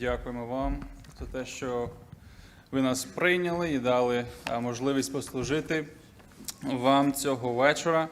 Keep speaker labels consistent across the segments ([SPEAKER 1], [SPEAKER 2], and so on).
[SPEAKER 1] Дякуємо вам за те, що ви нас прийняли і дали е, можливість послужити вам цього вечора.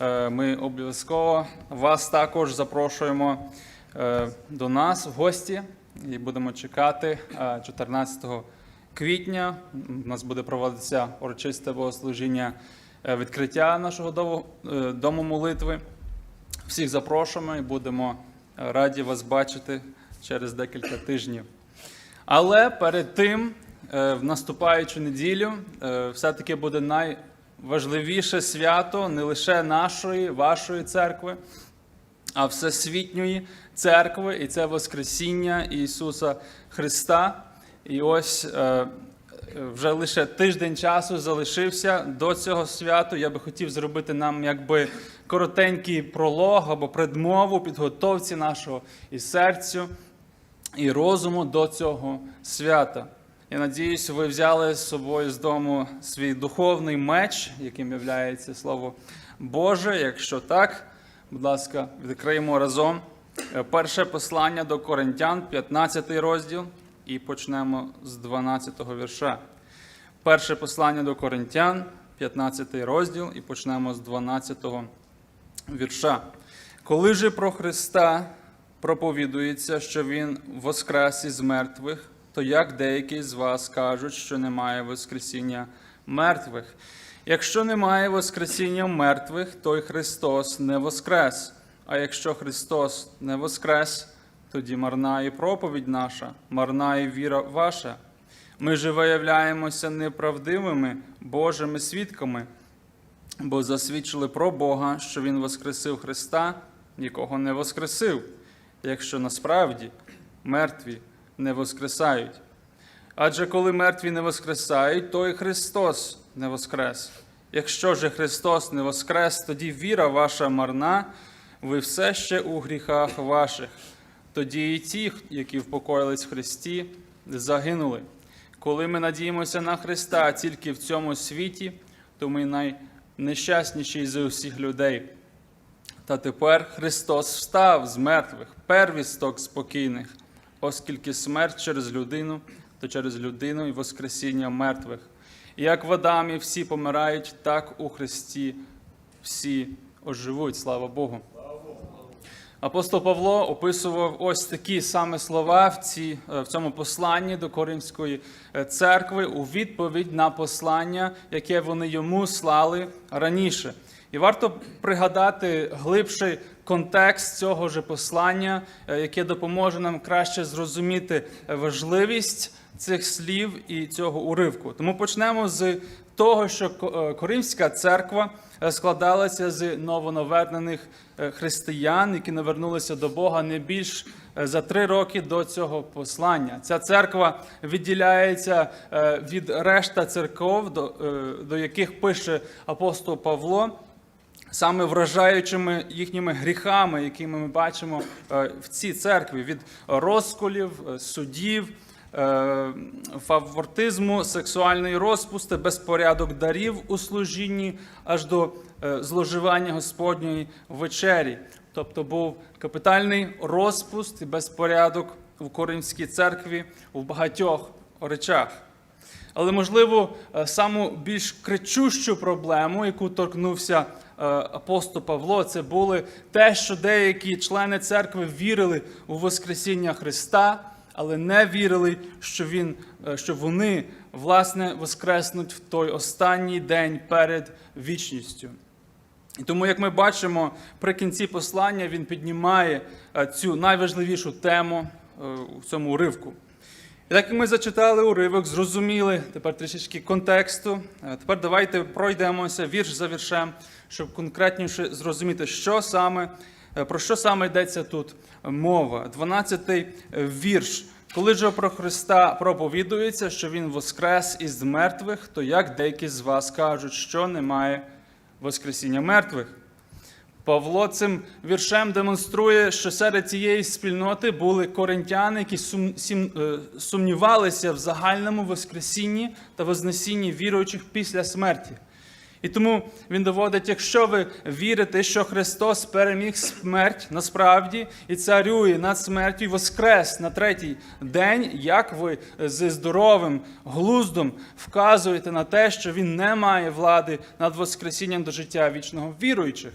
[SPEAKER 1] Е, Ми обов'язково вас також запрошуємо е, до нас в гості і будемо чекати е, 14 квітня. У нас буде проводитися урочисте богослужіння відкриття нашого дому- молитви. Всіх запрошуємо і будемо раді вас бачити через декілька тижнів. Але перед тим, е, в наступаючу неділю, е, все-таки буде найважливіше свято не лише нашої, вашої церкви, а всесвітньої церкви, і це Воскресіння Ісуса Христа. І ось е, вже лише тиждень часу залишився до цього святу. Я би хотів зробити нам якби коротенький пролог або предмову підготовці нашого і серцю, і розуму до цього свята. Я надіюсь, ви взяли з собою з дому свій духовний меч, яким є Слово Боже. Якщо так, будь ласка, відкриємо разом Е, перше послання до Коринтян, 15 розділ, і почнемо з 12 вірша. Перше послання до Коринтян, 15 розділ, і почнемо з 12 вірша. Коли же про Христа проповідується, що Він воскрес із мертвих, то як деякі з вас кажуть, що немає Воскресіння мертвих? Якщо немає Воскресіння мертвих, то й Христос не воскрес. А якщо Христос не воскрес, тоді марна і проповідь наша, марна і віра ваша. Ми же виявляємося неправдивими Божими свідками, бо засвідчили про Бога, що Він воскресив Христа, нікого не воскресив, якщо насправді мертві не воскресають. Адже коли мертві не воскресають, то і Христос не воскрес. Якщо же Христос не воскрес, тоді віра ваша марна, ви все ще у гріхах ваших. Тоді і ті, які впокоїлись в Христі, загинули. Коли ми надіємося на Христа тільки в цьому світі, то ми найнещасніші з усіх людей. Та тепер Христос встав з мертвих, первісток спокійних, оскільки смерть через людину, то через людину і Воскресіння мертвих. І як в Адамі всі помирають, так у Христі всі оживуть. Слава Богу. Апостол Павло описував ось такі саме слова в, ці, е, в цьому посланні до Коринської е, церкви у відповідь на послання, яке вони йому слали раніше. І варто пригадати глибший контекст цього ж послання, е, яке допоможе нам краще зрозуміти важливість цих слів і цього уривку. Тому почнемо з того, що е, Коримська церква е, складалася з новонавернених християн, які навернулися до Бога не більш за три роки до цього послання. Ця церква відділяється від решта церков, до яких пише апостол Павло саме вражаючими їхніми гріхами, якими ми бачимо е, в цій церкві, від розколів, е, судів, е, фаворитизму, сексуальної розпусти, безпорядок дарів у служінні, аж до зловживання Господньої вечері. Тобто був капітальний розпуст і безпорядок у Коринській церкві в багатьох речах. Але, можливо, саму більш кричущу проблему, яку торкнувся апостол Павло, це були те, що деякі члени церкви вірили у Воскресіння Христа, але не вірили, що, він, е, що вони власне воскреснуть в той останній день перед вічністю. І тому, як ми бачимо, при кінці послання він піднімає е, цю найважливішу тему е, у цьому уривку. Так як ми зачитали уривок, зрозуміли тепер трішечки контексту. Е, Тепер давайте пройдемося вірш за віршем, щоб конкретніше зрозуміти, що саме, е, про що саме йдеться тут мова. 12-й вірш. Коли ж про Христа проповідується, що Він воскрес із мертвих, то як деякі з вас кажуть, що немає Воскресіння мертвих? Павло цим віршем демонструє, що серед цієї спільноти були коринтяни, які е, сумнівалися в загальному воскресінні та вознесінні віруючих після смерті. І тому він доводить, якщо ви вірите, що Христос переміг смерть насправді і царює над смертю, і воскрес на третій день, як ви зі здоровим глуздом вказуєте на те, що він не має влади над воскресінням до життя вічного віруючих.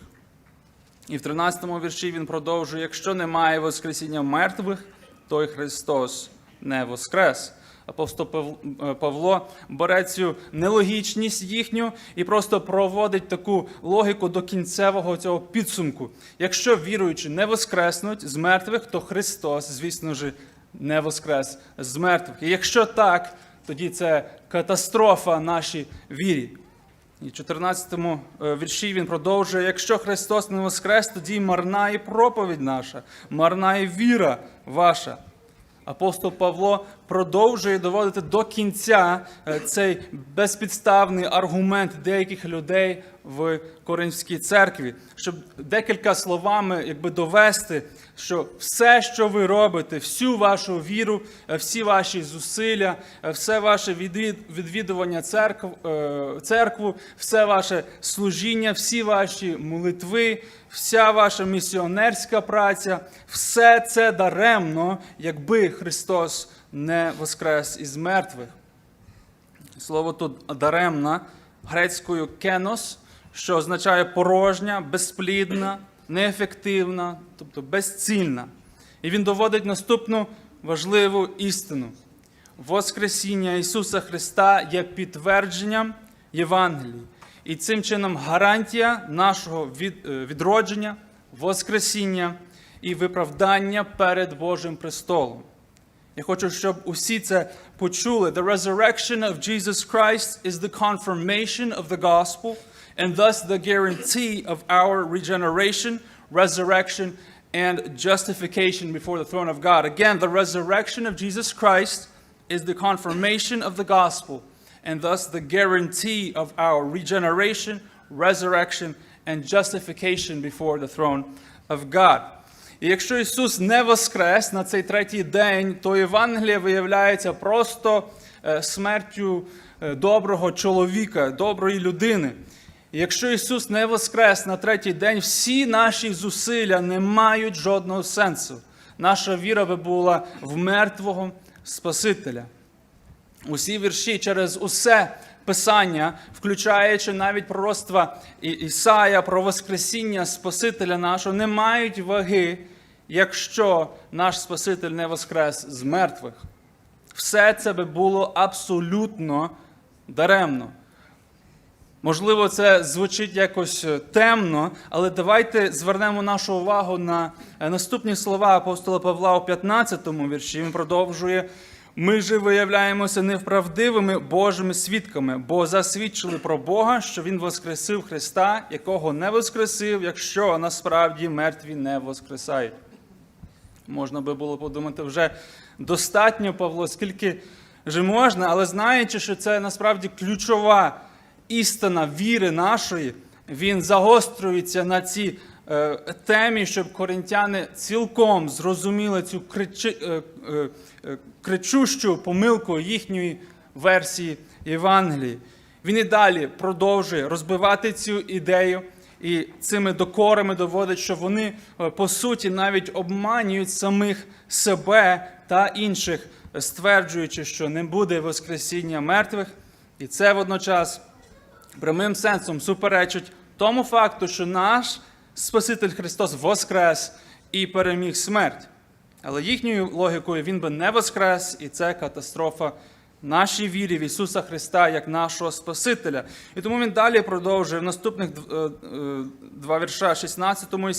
[SPEAKER 1] І в 13-му вірші він продовжує: якщо немає воскресіння мертвих, то й Христос не воскрес. Апостол е, Павло бере цю нелогічність їхню і просто проводить таку логіку до кінцевого цього підсумку. Якщо віруючі не воскреснуть з мертвих, то Христос, звісно ж, не воскрес з мертвих. І якщо так, тоді це катастрофа нашій вірі. І в 14 вірші він продовжує: якщо Христос не воскрес, тоді марна і проповідь наша, марна і віра ваша. Апостол Павло продовжує доводити до кінця е, цей безпідставний аргумент деяких людей в Коринфській церкві, щоб декілька словами якби довести, що все, що ви робите, всю вашу віру, е, всі ваші зусилля, е, все ваше відвідування церкв, е, церкву, все ваше служіння, всі ваші молитви, вся ваша місіонерська праця, все це даремно, якби Христос не воскрес із мертвих. Слово тут даремна грецькою кенос, що означає порожня, безплідна, неефективна, тобто безцільна. І він доводить наступну важливу істину. Воскресіння Ісуса Христа є підтвердженням Євангелії. І цим чином гарантія нашого е, відродження, Воскресіння і виправдання перед Божим престолом. Я хочу, щоб усі це почули. The resurrection of Jesus Christ is the confirmation of the gospel and thus the guarantee of our regeneration, resurrection, and justification before the throne of God. Again, the resurrection of Jesus Christ is the confirmation of the gospel and thus the guarantee of our regeneration, resurrection, and justification before the throne of God. І якщо Ісус не воскрес на цей третій день, то Євангеліє виявляється просто е, смертю е, доброго чоловіка, доброї людини. Якщо Ісус не воскрес на третій день, всі наші зусилля не мають жодного сенсу. Наша віра би була в мертвого Спасителя. Усі вірші через усе Писання, включаючи навіть пророцтва Ісая про Воскресіння Спасителя нашого, не мають ваги, якщо наш Спаситель не воскрес з мертвих. Все це би було абсолютно даремно. Можливо, це звучить якось е, темно, але давайте звернемо нашу увагу на е, наступні слова апостола Павла у 15-му вірші. Він продовжує. Ми же виявляємося невправдивими Божими свідками, бо засвідчили про Бога, що Він воскресив Христа, якого не воскресив, якщо насправді мертві не воскресають. Можна би було подумати, вже достатньо, Павло, скільки же можна, але знаючи, що це насправді ключова істина віри нашої, він загострюється на цій е, темі, щоб коринтяни цілком зрозуміли цю е, е, кричущу помилку їхньої версії Євангелії. Він і далі продовжує розбивати цю ідею і цими докорами доводить, що вони по суті навіть обманюють самих себе та інших, стверджуючи, що не буде Воскресіння мертвих, і це водночас прямим сенсом суперечить тому факту, що наш Спаситель Христос воскрес і переміг смерть. Але їхньою логікою він би не воскрес, і це катастрофа нашій вірі в Ісуса Христа як нашого Спасителя. І тому він далі продовжує в наступних е, е, два вірша, 16 і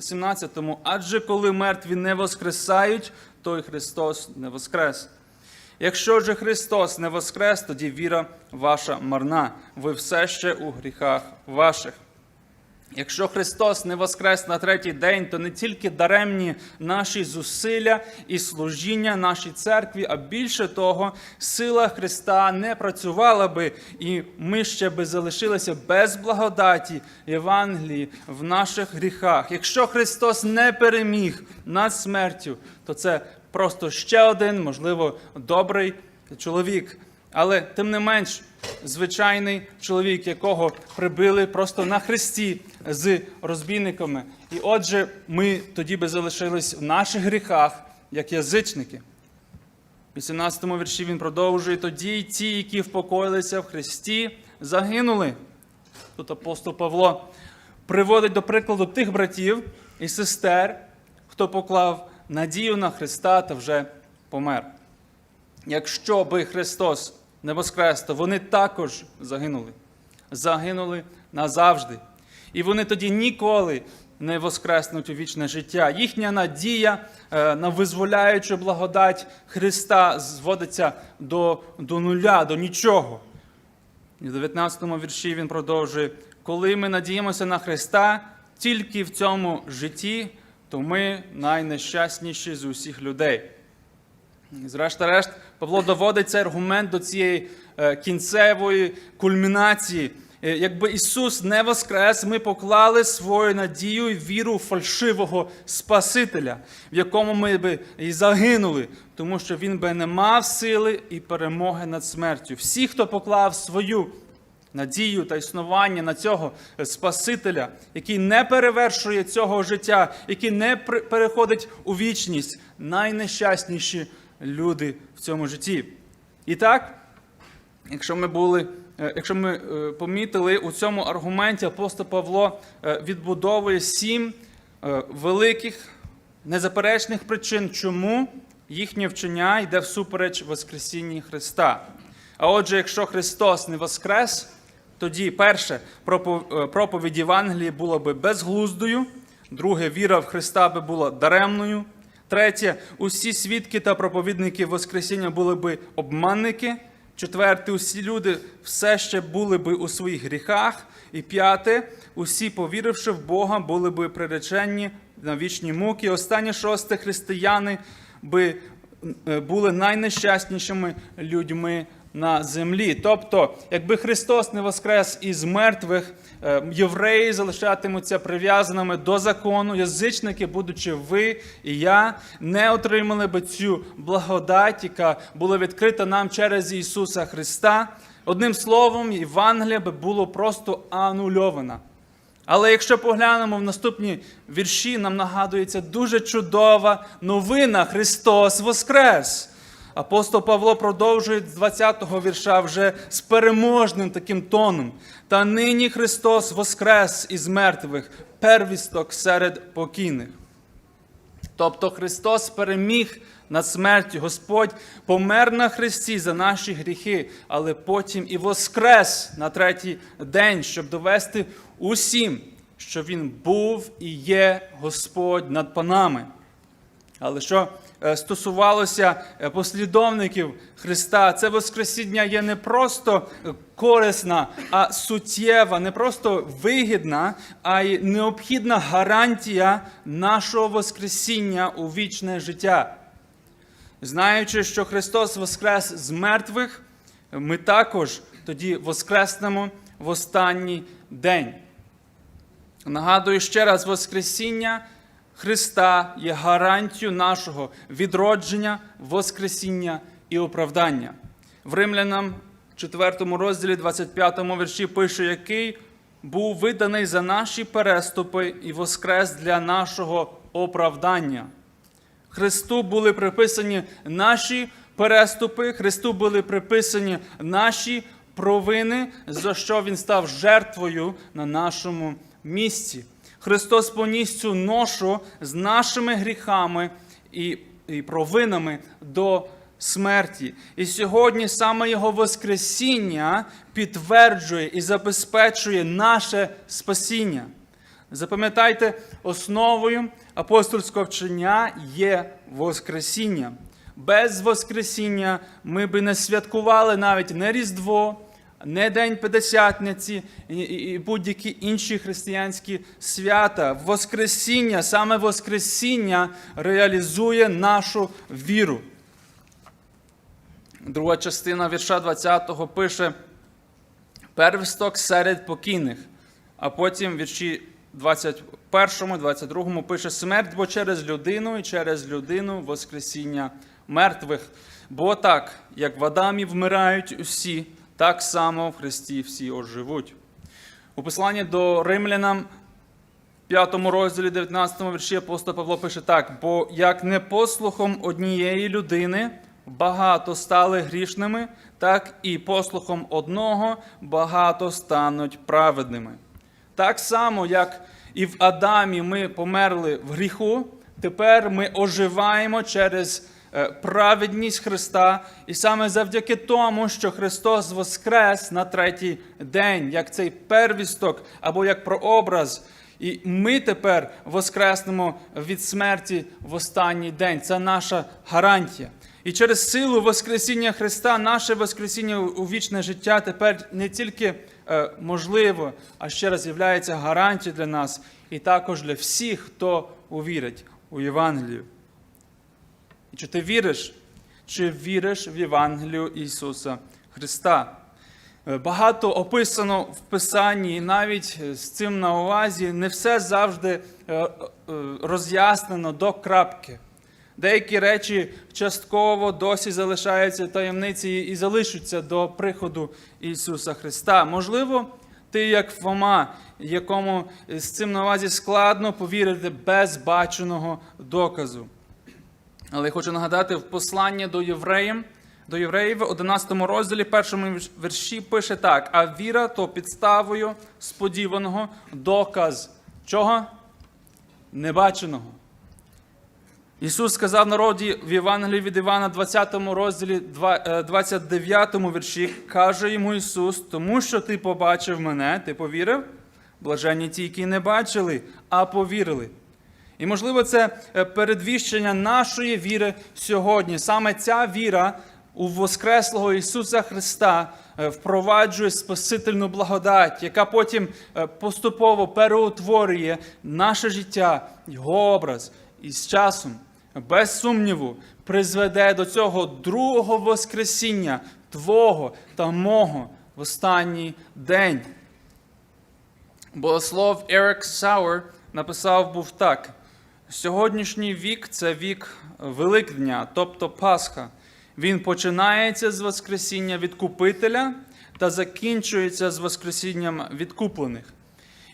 [SPEAKER 1] 17. Адже коли мертві не воскресають, то і Христос не воскрес. Якщо же Христос не воскрес, тоді віра ваша марна, ви все ще у гріхах ваших. Якщо Христос не воскрес на третій день, то не тільки даремні наші зусилля і служіння нашій церкві, а більше того, сила Христа не працювала би, і ми ще би залишилися без благодаті Євангелії в наших гріхах. Якщо Христос не переміг над смертю, то це просто ще один, можливо, добрий чоловік Але тим не менш, звичайний чоловік, якого прибили просто на хресті з розбійниками. І отже, ми тоді би залишились в наших гріхах, як язичники. В 18 вірші він продовжує тоді й ті, які впокоїлися в Христі, загинули. Тут апостол Павло приводить до прикладу тих братів і сестер, хто поклав надію на Христа та вже помер. Якщо би Христос не воскрес, то вони також загинули. Загинули назавжди. І вони тоді ніколи не воскреснуть у вічне життя. Їхня надія е, на визволяючу благодать Христа зводиться до, до нуля, до нічого. І в 19 вірші він продовжує: коли ми надіємося на Христа тільки в цьому житті, то ми найнещасніші з усіх людей. Зрешта-решт, Павло доводить цей аргумент до цієї е, кінцевої кульмінації. Е, Якби Ісус не воскрес, ми поклали свою надію і віру фальшивого Спасителя, в якому ми би і загинули, тому що Він би не мав сили і перемоги над смертю. Всі, хто поклав свою надію та існування на цього Спасителя, який не перевершує цього життя, який не переходить у вічність, найнещасніші люди в цьому житті. І так, якщо ми були, е, якщо ми е, помітили у цьому аргументі, апостол Павло е, відбудовує сім е, великих незаперечних причин, чому їхнє вчення йде всупереч Воскресінні Христа. А отже, якщо Христос не воскрес, тоді перше е, проповідь Євангелії була би безглуздою, друге, віра в Христа би була даремною. Третє, усі свідки та проповідники Воскресіння були би обманники. Четверте, усі люди все ще були би у своїх гріхах. І п'яте, усі, повіривши в Бога, були би приречені на вічні муки. Останнє шосте, християни би е, були найнещаснішими людьми на землі. Тобто, якби Христос не воскрес із мертвих, е, євреї залишатимуться прив'язаними до закону, язичники, будучи ви і я, не отримали би цю благодать, яка була відкрита нам через Ісуса Христа. Одним словом, Євангелія би було просто анульована. Але якщо поглянемо в наступні вірші, нам нагадується дуже чудова новина Христос Воскрес. Апостол Павло продовжує з 20-го вірша вже з переможним таким тоном. Та нині Христос Воскрес із мертвих, первісток серед покійних. Тобто Христос переміг над смертю. Господь помер на Христі за наші гріхи, але потім і воскрес на третій день, щоб довести усім, що Він був і є Господь над панами. Але що е, стосувалося е, послідовників Христа, це Воскресіння є не просто е, корисна, а суттєва, не просто вигідна, а й необхідна гарантія нашого Воскресіння у вічне життя. Знаючи, що Христос воскрес з мертвих, ми також тоді воскреснемо в останній день. Нагадую ще раз, Воскресіння Христа є гарантією нашого відродження, Воскресіння і оправдання. В Римлянам 4 розділі 25 вірші пише, який був виданий за наші переступи і воскрес для нашого оправдання. Христу були приписані наші переступи, Христу були приписані наші провини, за що Він став жертвою на нашому місці. Христос поніс цю ношу з нашими гріхами і, і провинами до смерті. І сьогодні саме Його Воскресіння підтверджує і забезпечує наше спасіння. Запам'ятайте, основою апостольського вчення є Воскресіння. Без Воскресіння ми би не святкували навіть не Різдво, не День П'ятдесятниці і, будь-які інші християнські свята. Воскресіння, саме Воскресіння реалізує нашу віру. Друга частина вірша 20 пише: первісток серед покійних, а потім вірші 21, 22 пише смерть, бо через людину і через людину Воскресіння мертвих. Бо так, як в Адамі вмирають усі, так само в Христі всі оживуть. У посланні до римлянам, 5 розділі 19 вірші апостол Павло пише так: бо як непослухом однієї людини багато стали грішними, так і послухом одного багато стануть праведними. Так само, як і в Адамі ми померли в гріху, тепер ми оживаємо через праведність Христа, і саме завдяки тому, що Христос воскрес на третій день, як цей первісток або як прообраз. І ми тепер воскреснемо від смерті в останній день. Це наша гарантія. І через силу Воскресіння Христа, наше Воскресіння у вічне життя тепер не тільки е, можливо, а ще раз є гарантією для нас і також для всіх, хто увірить у Євангелію. І чи ти віриш? Чи віриш в Євангелію Ісуса Христа? Е, Багато описано в Писанні, і навіть е, з цим на увазі не все завжди е, роз'яснено до крапки. Деякі речі частково досі залишаються таємниці і залишаться до приходу Ісуса Христа. Можливо, ти, як Фома, якому з цим на увазі складно повірити без баченого доказу. Але я хочу нагадати в посланні до євреїв, до євреїв, в 11 розділі, першому вірші пише так: а віра то підставою сподіваного доказ чого? Небаченого. Ісус сказав народі в Євангелії від Івана, 20 розділі, е, 29 вірші, каже йому Ісус, тому що ти побачив мене, ти повірив? Блаженні ті, які не бачили, а повірили. І, можливо, це е, передвіщення нашої віри сьогодні. Саме ця віра у Воскреслого Ісуса Христа е, впроваджує спасительну благодать, яка потім е, поступово переутворює наше життя, Його образ. І з часом, без сумніву, призведе до цього другого Воскресіння Твого та мого в останній день. Богослов Ерик Сауер написав був так: сьогоднішній вік це вік Великдня, тобто Пасха. Він починається з Воскресіння відкупителя та закінчується з Воскресінням відкуплених.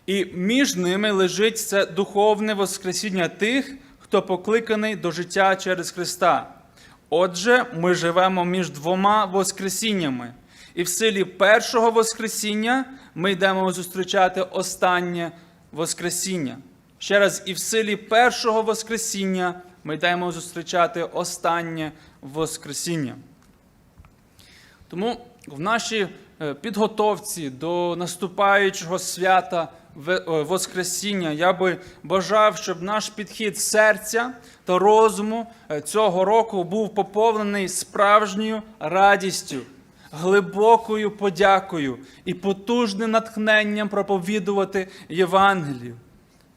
[SPEAKER 1] І між ними лежить це духовне Воскресіння тих, хто покликаний до життя через Христа. Отже, ми живемо між двома Воскресіннями. І в силі першого Воскресіння ми йдемо зустрічати останнє Воскресіння. Ще раз, і в силі першого Воскресіння ми йдемо зустрічати останнє Воскресіння. Тому в нашій е, підготовці до наступаючого свята е, Воскресіння я би бажав, щоб наш підхід серця та розуму е, цього року був поповнений справжньою радістю, глибокою подякою і потужним натхненням проповідувати Євангелію.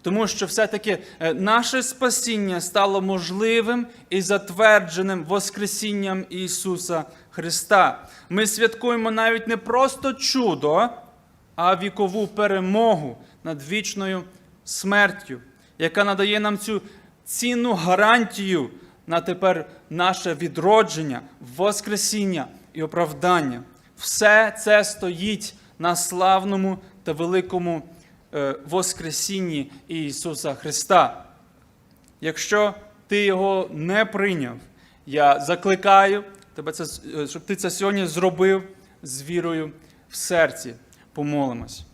[SPEAKER 1] Тому що все-таки е, наше спасіння стало можливим і затвердженим Воскресінням Ісуса Христа. Ми святкуємо навіть не просто чудо, а вікову перемогу над вічною смертю, яка надає нам цю цінну гарантію на тепер наше відродження, Воскресіння і оправдання. Все це стоїть на славному та великому Воскресінні Ісуса Христа. Якщо ти його не прийняв, я закликаю тебе, це, е, щоб ти це сьогодні зробив з вірою в серці. Помолимось.